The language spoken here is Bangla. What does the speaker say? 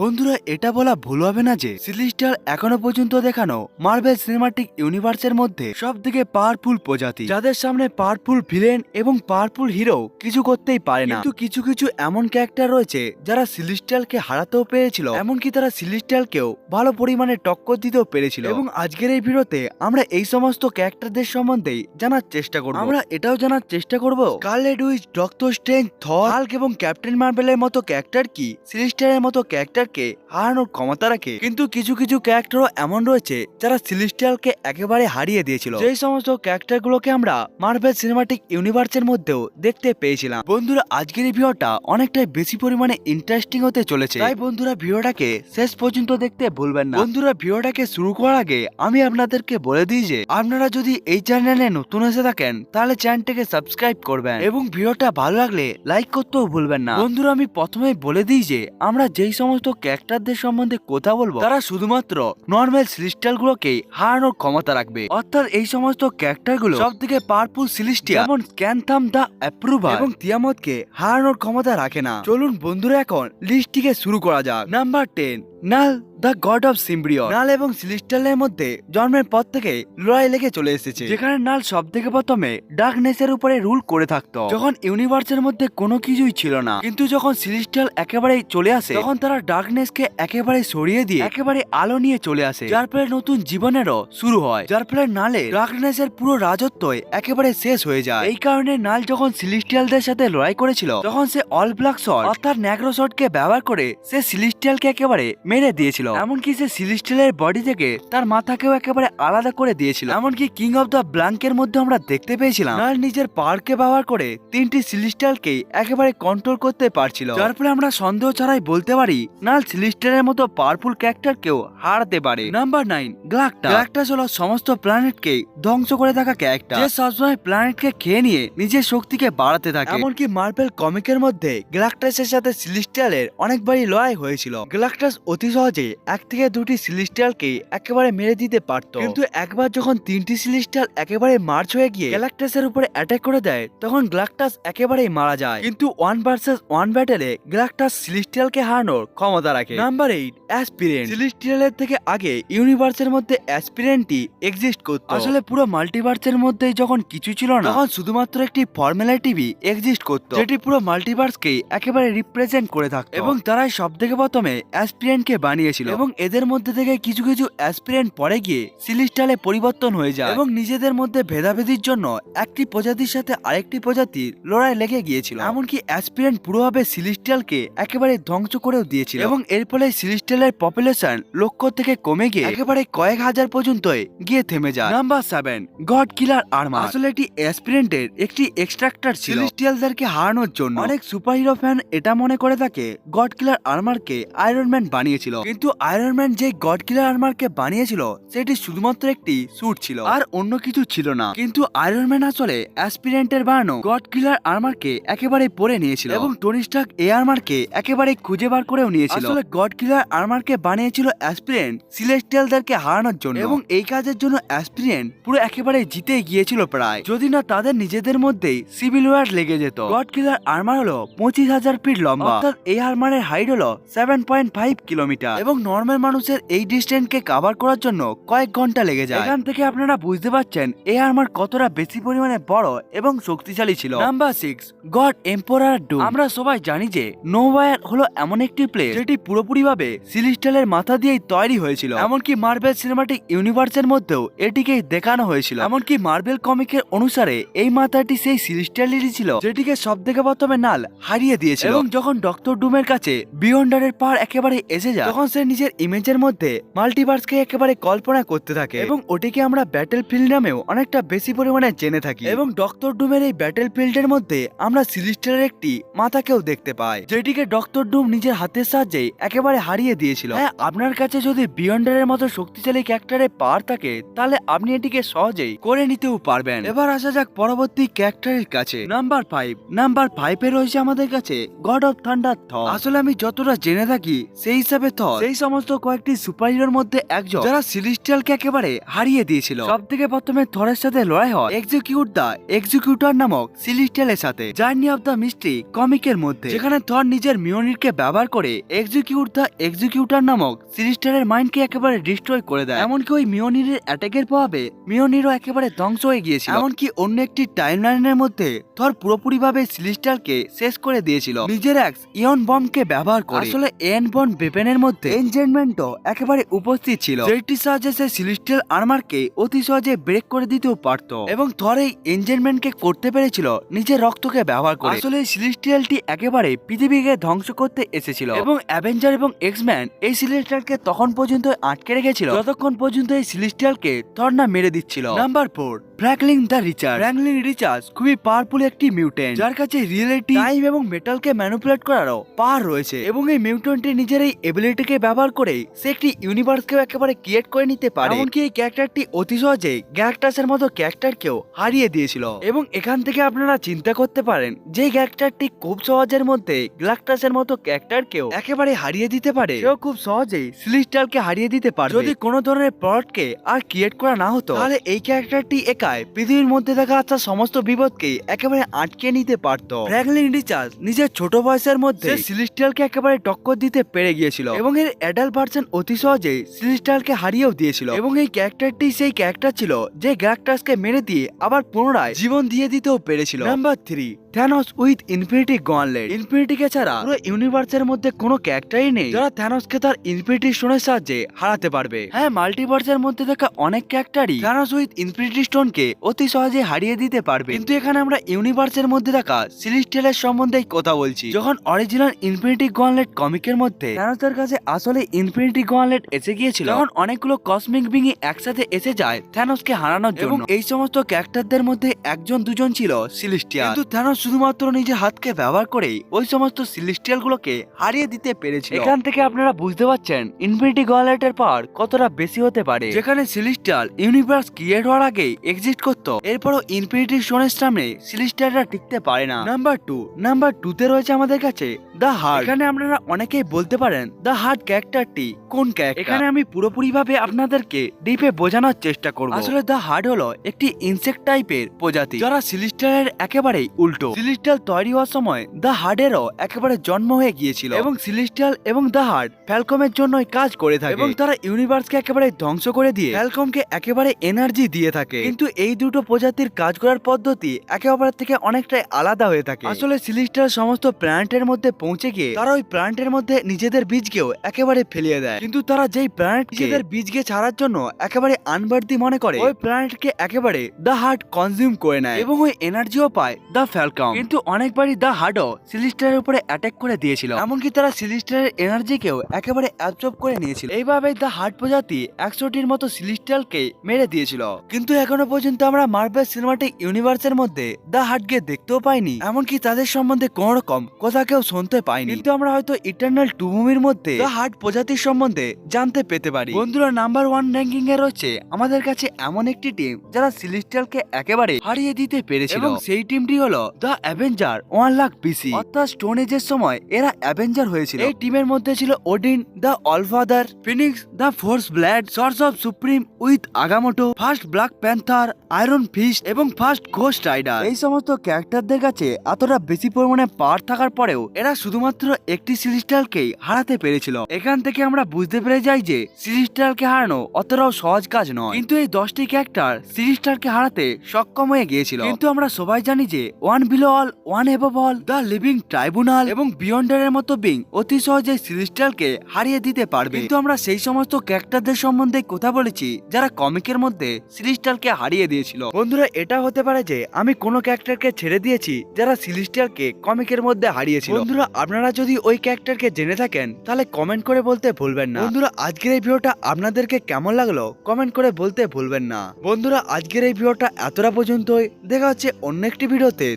বন্ধুরা, এটা বলা ভুল হবে না যে সিলিস্টার এখনও পর্যন্ত দেখানো মার্বেল সিনেমাটিক ইউনিভার্সের মধ্যে সব থেকে পাওয়ারফুল প্রজাতি। যাদের সামনে পাওয়ারফুল ভিলেন এবং পাওয়ারফুল হিরো কিছু করতেই পারে না। কিন্তু কিছু কিছু এমন ক্যারেক্টার রয়েছে যারা সিলিস্টালকে হারাতেও পেরেছিল, এমনকি তারা সিলিস্টালকেও ভালো পরিমাণে টক্কর দিতেও পেরেছিল। এবং আজকের এই ভিডিওতে আমরা এই সমস্ত ক্যারেক্টারদের সম্বন্ধেই জানার চেষ্টা করব। আমরা এটাও জানার চেষ্টা করব scarlet witch doctor strange Thor Hulk এবং ক্যাপ্টেন মার্বেলের মতো ক্যারেক্টার কি? সিলিস্টারের মতো ক্যারেক্টারকে হারানোর ক্ষমতা রাখে। কিন্তু কিছু কিছু ক্যারেক্টারও এমন রয়েছে যারা সিলিস্টালকে একেবারে হারিয়ে দিয়েছিল। সেই সমস্ত ক্যারেক্টারগুলোকে আমরা মার্ভেল সিনেমাটিক ইউনিভার্সের মধ্যেও দেখতে পেয়েছিলাম। বন্ধুরা, আজকের এই ভিডিওটা অনেকটাই বেশি পরিমাণে ইন্টারেস্টিং হতে চলেছে। তাই বন্ধুরা, ভিডিওটাকে শেষ পর্যন্ত দেখতে ভুলবেন না। বন্ধুরা, ভিডিওটাকে শুরু করার আগে আমি আপনাদেরকে বলে দিই যে, আপনারা যদি এই চ্যানেলে নতুন এসে থাকেন, তাহলে চ্যানেলটাকে সাবস্ক্রাইব করবেন। এবং ভিডিওটা ভালো লাগলে লাইক করতেও ভুলবেন না। বন্ধুরা, আমি প্রথমে বলে দিই যে, আমরা যেই সমস্ত ক্যারেক্টারদের সম্বন্ধে কথা বলব? তারা শুধুমাত্র নর্মাল সিলিস্টাল গুলোকে হারানোর ক্ষমতা রাখবে। অর্থাৎ এই সমস্ত ক্যারেক্টারগুলো সব থেকে পাওয়ারফুল সিলিস্টিয়া যেমন ক্যান্থাম দা অ্যাপ্রুভার এবং তিয়ামতকে হারানোর ক্ষমতা রাখে না। চলুন বন্ধুরা, এখন লিস্টটিকে শুরু করা যাক। Number ten Knull the god of সিম্ব্রিয় Knull এবং সিলিস্টালের মধ্যে জন্মের পর থেকে লড়াই লেগে চলে এসেছে। যেখানে নাল সব থেকে প্রথমে ডার্কনেসের উপরে রুল করে থাকতো। যখন ইউনিভার্সের মধ্যে কোনো কিছুই ছিল না কিন্তু যখন সিলিস্টাল একেবারে চলে আসে তখন তারা ডার্কনেসকে একেবারে সরিয়ে দিয়ে একেবারে আলো নিয়ে চলে আসে। যার ফলে নতুন জীবনেরও শুরু হয়। যার ফলে নালে ডার্কনেসের পুরো রাজত্বই একেবারে শেষ হয়ে যায়। এই কারণে নাল যখন সিলিস্টিয়ালদের সাথে লড়াই করেছিল তখন সে অল ব্ল্যাক শট অর্থাৎ ন্যাগ্রো শটকে ব্যবহার করে সে সিলিস্টিয়ালকে একেবারে মেরে দিয়েছিল। এমনকি সে সিলিস্টিয়ালের বডি থেকে তার মাথাকেও একেবারে আলাদা করে দিয়েছিল। এমনকি কিং অফ দ্য ব্ল্যাঙ্কের মধ্যে আমরা দেখতে পেয়েছিলাম। নাল নিজের পাওয়ারকে ব্যবহার করে তিনটি সিলিস্টিয়ালকে একেবারে কন্ট্রোল করতে পারছিল। যার ফলে আমরা সন্দেহ ছাড়াই বলতে পারি, নাল সিলিস্টিয়ালের মতো পাওয়ারফুল ক্যারেক্টারকেও হারাতে পারে। নাম্বার নাইন গ্লাকটা গ্লাকটাস হলো সমস্ত প্ল্যানেটকে ধ্বংস করে থাকা ক্যারেক্টার যে সবসময় প্ল্যানেটকে খেয়ে নিয়ে নিজের শক্তিকে বাড়াতে থাকে। এমনকি মার্বেল কমিকের মধ্যে গ্লাকটাসের সাথে সিলিস্টিয়ালের অনেকবারই লড়াই হয়েছিল। গ্লাকটাস অতি সহজে এক থেকে দুটি সিলিস্টিয়ালকে একেবারে মেরে দিতে পারত। কিন্তু একবার যখন তিনটি সিলিস্টিয়াল একেবারে মার্চ হয়ে গিয়ে গ্যালাক্টাসের উপরে অ্যাটাক করে দেয়, তখন গ্লাকটাস একেবারেই মারা যায়। কিন্তু ওয়ান ভার্সেস ওয়ান ব্যাটেলে গ্লাকটাস সিলিস্টিয়ালকে হারানোর ক্ষমতা রাখে। নাম্বার এইট অ্যাসপিরেন্ট সিলিস্টিয়ালের থেকে আগে ইউনিভার্সের মধ্যে অ্যাসপিরেন্টই এক্সিস্ট করতো। আসলে পুরো মাল্টিভার্সের মধ্যে যখন কিছু ছিল না, তখন শুধুমাত্র একটি ফর্মুলাটিভি এক্সিস্ট করতো। যেটি পুরো মাল্টিভার্সকে একেবারে রিপ্রেজেন্ট করে থাকতো। এবং তারাই সব থেকে প্রথমে অ্যাসপিরেন্টকে বানিয়েছিল। এবং এদের মধ্যে থেকে কিছু কিছু অ্যাসপিরেন্ট পরে গিয়ে সিলিস্টালে পরিবর্তন হয়ে যায়। এবং নিজেদের মধ্যে ভেদাভেদির জন্য একটি প্রজাতির সাথে আরেকটি প্রজাতির লড়াই লেগে গিয়েছিল। এমনকি অ্যাসপিরেন্ট পুরোভাবে সিলিস্টালকে একেবারে ধ্বংস করেও দিয়েছিল। এবং এর ফলে সিলিস্টালের পপুলেশন লক্ষ থেকে কমে গিয়ে একেবারে কয়েক হাজার পর্যন্ত গিয়ে থেমে যায়। Number seven god killer armour আসলে এটি অ্যাসপিরেন্টের একটি এক্সট্রাক্টর ছিল। সিলিস্টিয়ালদেরকে হারানোর জন্য অনেক সুপারহিরো ফ্যান এটা মনে করে থাকে গড কিলার আর্মারকে আয়রন ম্যান বানিয়েছিল। কিন্তু আয়রন ম্যান যে গড কিলার আর্মারকে বানিয়েছিল সেটি শুধুমাত্র একটি স্যুট ছিল। আর অন্য কিছু ছিল না। কিন্তু আয়রন ম্যান আসলে অ্যাসপিরেন্টের বানানো গড কিলার আর্মারকে একেবারে পরে নিয়েছিল। এবং টনি স্টার্ক এই আর্মারকে একেবারে খুঁজে বার করেও নিয়েছিল। আসলে গড কিলার আর্মারকে বানিয়েছিল অ্যাসপিরেন্ট সিলেস্টিয়ালদেরকে হারানোর জন্য। এবং এই কাজের জন্য অ্যাসপিরেন্ট পুরো একেবারে জিতে গিয়েছিল প্রায়। যদি না তাদের নিজেদের মধ্যেই সিভিল ওয়ার লেগে যেত। গড কিলার আর্মার হলো পঁচিশ হাজার ফিট লম্বা। অর্থাৎ এই আর্মারের হাইট হলো সেভেন পয়েন্ট ফাইভ কিলোমিটার। এবং নর্মাল মানুষের এই ডিস্টেন্সকে কভার করার জন্য কয়েক ঘণ্টা লেগে যায়। এখান থেকে আপনারা বুঝতে পারছেন এই আর্মার কতটা বেশি পরিমাণে বড় এবং শক্তিশালী ছিল। Number six god emperor doom আমরা সবাই জানি যে নোওয়ার হলো এমন একটি প্লেস যেটি পুরোপুরিভাবে সিলিস্টালের মাথা দিয়েই তৈরি হয়েছিল। এমনকি মার্বেল সিনেমাটিক ইউনিভার্সের মধ্যেও এটিকে দেখানো হয়েছিল। এমনকি মার্বেল কমিকের অনুসারে এই মাথাটি সেই সিলিস্টালেরই ছিল যেটিকে সব থেকে প্রথমে নাল হারিয়ে দিয়েছিল। এবং যখন ডক্টর ডুমের কাছে বিয়ন্ডারের পার একেবারে এসে যায় তখন সে নিজের ইমেজের মধ্যে মাল্টিভার্সকে একেবারে কল্পনা করতে থাকে। এবং ওটিকে আমরা ব্যাটেল ফিল্ড নামেও অনেকটা বেশি পরিমাণে জেনে থাকি। এবং ডক্টর ডুমের এই ব্যাটেল ফিল্ডের মধ্যে আমরা সিলিস্টারের একটি মাথাকেও দেখতে পাই, যেটিকে ডক্টর ডুম নিজের হাতের সাহায্যে একেবারে হারিয়ে দিয়েছিল। হ্যাঁ আপনার কাছে যদি বিয়ন্ডারের মতো শক্তিশালী ক্যারেক্টারের পার থাকে, তাহলে আপনি এটিকে সহজেই করে নিতেও পারবেন। এবার আসা যাক পরবর্তী ক্যারেক্টারের কাছে। নাম্বার ফাইভ নাম্বার ফাইভ ফাইভে রয়েছে আমাদের কাছে গড অফ থান্ডার থর আসলে আমি যতটা জেনে থাকি, সেই হিসাবে থর সেই সমস্ত কয়েকটি সুপার হিরোর মধ্যে একজন, যারা সিলিস্টিয়ালকে একেবারে হারিয়ে দিয়েছিল। সব থেকে প্রথমে থরের সাথে লড়াই হয় এক্সিকিউট দা এক্সিকিউটর নামক সিলিস্টিয়ালের সাথে জার্নি অফ দ্য মিস্ট্রি কমিকের মধ্যে। যেখানে থর নিজের মিওনিরকে ব্যবহার করে এক্সিকিউট দা এক্সিকিউটর নামক সিলিস্টারের মাইন্ডকে একেবারে ডিস্ট্রয় করে দেয়। এমনকি ওই মিওনিরের অ্যাটাকের প্রভাবে মিওনিরও একেবারে ধ্বংস হয়ে গিয়েছিল। এমনকি অন্য একটি টাইম লাইনের মধ্যে থর পুরোপুরিভাবে সিলিস্টারকে শেষ করে দিয়েছিল। নিজের এক্স ইয়ন বমকে ব্যবহার করে। আসলে এন বন বেপেনের মধ্যে এনজেনমেন্টও একেবারে উপস্থিত ছিল। যেটির সাহায্যে সে সিলিস্টিয়াল আর্মারকে অতি সহজে ব্রেক করে দিতেও পারত এবং থর এই এনজেনমেন্টকে করতে পেরেছিল, নিজের রক্তকে ব্যবহার করে। আসলে সিলিস্টিয়ালটি একেবারে পৃথিবীকে ধ্বংস করতে এসেছিল। এবং অ্যাভেঞ্জার এবং এক্সম্যান এই সিলিস্টিয়ালকে তখন পর্যন্ত আটকে রেখেছিল। যতক্ষণ পর্যন্ত এই সিলিস্টিয়ালকে থর না মেরে দিচ্ছিল। Number four Franklin the Richards Franklin Richards খুবই পাওয়ারফুল একটি মিউটেন্ট যার কাছে রিয়েলিটি টাইম এবং মেটালকে ম্যানিপুলেট করারও পাওয়ার রয়েছে। এবং এই মিউটেন্টটি নিজের এই এবিলিটিকে ব্যবহার করে সে একটি ইউনিভার্সকেও একেবারে ক্রিয়েট করে নিতে পারে। এমনকি এই ক্যারেক্টারটি অতি সহজে গ্যালাক্টাসের মতো ক্যারেক্টারকেও হারিয়ে দিয়েছিল। এবং এখান থেকে আপনারা চিন্তা করতে পারেন যে ক্যারেক্টারটি খুব সহজের মধ্যে গ্যালাক্টাসের মতো ক্যারেক্টারকেও একেবারে হারিয়ে দিতে পারে। সেও খুব সহজেই সিলিস্টালকে হারিয়ে দিতে পারে যদি কোনো ধরনের প্লটকে আর ক্রিয়েট করা না হতো তাহলে এই ক্যারেক্টারটি একাই পৃথিবীর মধ্যে দেখা আত্মার সমস্ত বিপদকে একেবারে আটকে নিতে পারত। ফ্র্যাঙ্কলিন রিচার্জ নিজের ছোট বয়সের মধ্যে সিলিস্টালকে একেবারে টক্কর দিতে পেরে গিয়েছিল এবং এর অ্যাডাল্ট ভার্সন অতি সহজেই সিলিস্টালকে হারিয়েও দিয়েছিল। এবং এই ক্যারেক্টারটি সেই ক্যারেক্টার ছিল যে গ্যারাক্টাসকে মেরে দিয়ে আবার পুনরায় জীবন দিয়ে দিতেও পেরেছিল। Number three Thanos with infinity gauntlet ইনফিনিটিকে ছাড়া পুরো ইউনিভার্সের মধ্যে কোনো ক্যারেক্টারই নেই। যারা থ্যানোসকে তার ইনফিনিটি স্টোনের সাহায্যে হারাতে পারবে। হ্যাঁ মাল্টিভার্সের মধ্যে থাকা অনেক ক্যারেক্টারই থ্যানোস উইথ ইনফিনিটি স্টোনকে অতি সহজে হারিয়ে দিতে পারবে। কিন্তু এখানে আমরা ইউনিভার্সের মধ্যে থাকা সিলিস্টেলের সম্বন্ধেই কথা বলছি। যখন অরিজিনাল ইনফিনিটি গনলেট কমিকের মধ্যে থ্যানোসের কাছে আসলে ইনফিনিটি গনলেট এসে গিয়েছিল তখন অনেকগুলো কসমিক বিঙি একসাথে এসে যায় থ্যানোসকে হারানোর জন্য। এই সমস্ত ক্যারেক্টারদের মধ্যে একজন দুজন ছিল সিলিস্টিয়াল কিন্তু থ্যানোস শুধুমাত্র নিজের হাতকে ব্যবহার করেই ওই সমস্ত সিলিস্টিয়াল গুলোকে হারিয়ে দিতে পেরেছিল। এখান থেকে আপনারা বুঝতে পারছেন ইনফিনিটি গনলেটের পাওয়ার কতটা বেশি হতে পারে। যেখানে সিলিস্টিয়াল ইউনিভার্স ক্রিয়েট হওয়ার আগেই এক্সিস্ট করতো এরপরও ইনফিনিটি সোনের সামনে সিলিস্টিয়ালরা টিকতে পারে না। নাম্বার টু নাম্বার টু তে রয়েছে আমাদের কাছে দ্য হার্ট এখানে আপনারা অনেকেই বলতে পারেন দ্য হার্ট ক্যারেক্টারটি কোন ক্যারেক্টার এখানে আমি পুরোপুরি ভাবে আপনাদেরকে ডিপে বোঝানোর চেষ্টা করব। আসলে দ্য হার্ট হলো একটি ইনসেক্ট টাইপের প্রজাতি যারা সিলিস্টারের একেবারেই উল্টো। সিলিস্টাল তৈরি হওয়ার সময় দ্য হার্টেরও একেবারে জন্ম হয়ে গিয়েছিল। এবং সিলিস্টাল এবং দ্য হার্ট ফ্যালকমের জন্যই কাজ করে থাকে। এবং তারা ইউনিভার্সকে একেবারে ধ্বংস করে দিয়ে ফ্যালকমকে একেবারে এনার্জি দিয়ে থাকে। কিন্তু এই দুটো প্রজাতির কাজ করার পদ্ধতি একে অপরের থেকে অনেকটাই আলাদা হয়ে থাকে। আসলে সিলিস্টার সমস্ত প্ল্যানেটের মধ্যে পৌঁছে গিয়ে তারা ওই প্ল্যানেটের মধ্যে নিজেদের বীজকেও একেবারে ফেলিয়ে দেয়। কিন্তু তারা যেই প্ল্যানেট নিজেদের বীজকে ছাড়ার জন্য একেবারে আনবার্দি মনে করে ওই প্ল্যানেটকে একেবারে দ্য হার্ট কনজিউম করে নেয়। এবং ওই এনার্জিও পায় দ্য ফ্যালকম কিন্তু অনেকবারই দ্য হার্টও সিলিস্টারের উপরে অ্যাটাক করে দিয়েছিল। এমনকি তারা সিলিস্টারের এনার্জিকেও একেবারে অ্যাবজর্ব করে নিয়েছিল। এইভাবে দ্য হার্ট প্রজাতি একশোটির মতো সিলিস্টালকে মেরে দিয়েছিল। কিন্তু এখনও পর্যন্ত আমরা মার্বেল সিনেমাটিক ইউনিভার্সের মধ্যে দ্য হার্টকে দেখতেও পাইনি। এমনকি তাদের সম্বন্ধে কোন রকম কথা কেউ শুনতে পাইনি। কিন্তু আমরা হয়তো ইটার্নাল টু মুভির মধ্যে দ্য হার্ট প্রজাতির সম্বন্ধে জানতে পেতে পারি। বন্ধুরা নাম্বার ওয়ান র্যাঙ্কিং এ রয়েছে আমাদের কাছে এমন একটি টিম যারা সিলিস্টালকে একেবারে হারিয়ে দিতে পেরেছিল। এবং সেই টিমটি হলো the Avenger one lakh BC অর্থাৎ স্টোন এজের সময় এরা অ্যাভেঞ্জার হয়েছিল। এই টিমের মধ্যে ছিল Odin the Allfather Phoenix the force blade source of supreme with Agamotto first Black Panther Iron Fist এবং ফার্স্ট ঘোস্ট রাইডার এই সমস্ত ক্যারেক্টারদের কাছে এতটা বেশি পরিমাণে পাওয়ার থাকার পরেও এরা শুধুমাত্র একটি সিলিস্টালকেই হারাতে পেরেছিল। এখান থেকে আমরা বুঝতে পেরে যাই যে সিলিস্টালকে হারানো অতটাও সহজ কাজ নয়। কিন্তু এই দশটি ক্যারেক্টার সিলিস্টারকে হারাতে সক্ষম হয়ে গিয়েছিল। কিন্তু আমরা সবাই জানি যে one below all one above all the living tribunal এবং বিয়ন্ডারের মতো বিং অতি সহজে সিলিস্টালকে হারিয়ে দিতে পারবে। কিন্তু আমরা সেই সমস্ত ক্যারেক্টারদের সম্বন্ধে কথা বলেছি যারা কমিকের মধ্যে সিলিস্টালকে হারিয়ে দিয়েছিল। বন্ধুরা, এটা হতে পারে যে আমি কোনো ক্যারেক্টারকে ছেড়ে দিয়েছি যারা সিলিস্টালকে কমিকের মধ্যে হারিয়েছিল। বন্ধুরা, আপনারা যদি ওই ক্যারেক্টারকে জেনে থাকেন, তাহলে কমেন্ট করে বলতে ভুলবেন না। বন্ধুরা, আজকের এই ভিডিওটা আপনাদেরকে কেমন লাগল কমেন্ট করে বলতে ভুলবেন না। বন্ধুরা, আজকের এই ভিডিওটা এতটা পর্যন্তই। দেখা হচ্ছে অন্য একটি ভিডিওতে।